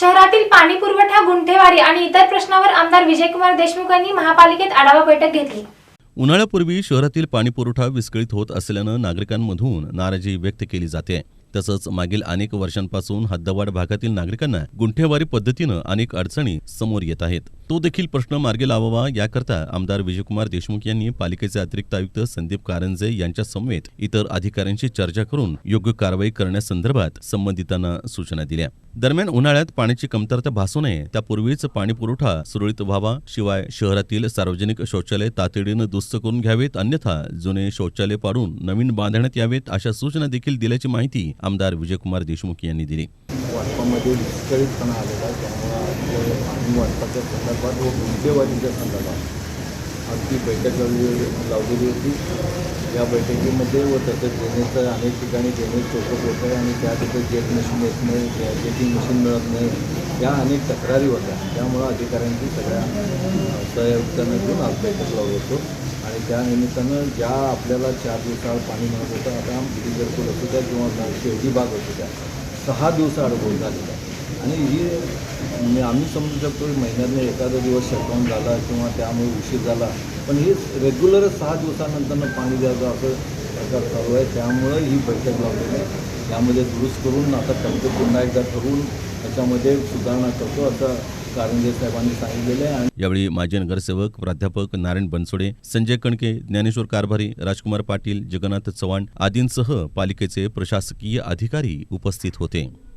शहरातील पाणी पुरवठा गुंठेवारी आणि इतर प्रश्नावर आमदार विजयकुमार देशमुख यांनी महापालिकेत आढावा बैठक घेतली. उन्हाळ्यापूर्वी शहरातील पाणीपुरवठा विस्कळीत होत असल्यानं नागरिकांमधून नाराजी व्यक्त केली जाते. तसंच मागील अनेक वर्षांपासून हद्दवाड भागातील नागरिकांना गुंठेवारी पद्धतीनं अनेक अडचणी समोर येत आहेत. तो देखील प्रश्न मार्गी लावावा याकरता आमदार विजयकुमार देशमुख यांनी पालिकेचे अतिरिक्त आयुक्त संदीप कारंजे यांच्या समवेत इतर अधिकाऱ्यांशी चर्चा करून योग्य कारवाई करण्यासंदर्भात संबंधितांना सूचना दिल्या. दरम्यान उन्हाळ्यात पाण्याची कमतरता भासू नये त्यापूर्वीच पाणी पुरवठा सुरळीत व्हावा शिवाय शहरातील सार्वजनिक शौचालय तातडीनं दुरुस्त करून घ्यावेत अन्यथा जुने शौचालय पाडून नवीन बांधण्यात यावेत अशा सूचना देखील दिल्याची माहिती आमदार विजयकुमार देशमुख यांनी दिली. वाटपामध्ये विस्कळीतपणा आलेला आहे. त्यामुळं पाणी वाटपाच्या संदर्भात व गुंठेवारीच्या संदर्भात अगदी बैठक लावली लावलेली होती. या बैठकीमध्ये व तसंच ड्रेनेजचं अनेक ठिकाणी ड्रेनेज चौकट होत आहे आणि त्या तिथे जेट मशीन येत नाही जेटिंग मशीन मिळत नाही. या अनेक तक्रारी होत्या त्यामुळं अधिकाऱ्यांची सगळ्या अ, घेऊन आज बैठक लावत होतो. आणि त्या निमित्तानं ज्या आपल्याला चार दिवसाळ पाणी मिळत होतं आता किती घरकुल असू द्या किंवा शेवटी भाग असू द्या सहा दिवस बोल झालेला आहे. आणि ही म्हणजे आम्ही समजू शकतो की महिन्यातनं एखादा दिवस शटडाऊन झाला किंवा त्यामुळे उशीर झाला पण हे रेग्युलरच सहा दिवसानंतरनं पाणी द्यायचं असं प्रकार चालू आहे. त्यामुळं ही बैठक लावलेली आहे. त्यामध्ये दुरुस्त करून आता तंत्र पुन्हा एकदा ठरवून त्याच्यामध्ये सुधारणा करतो असं कारंजे साहेबांनी सांगितलेलं आहे यावेळी माजी नगरसेवक प्राध्यापक नारायण बनसोडे संजय कणके ज्ञानेश्वर कारभारी राजकुमार पाटील जगन्नाथ चव्हाण आदींसह पालिकेचे प्रशासकीय अधिकारी उपस्थित होते.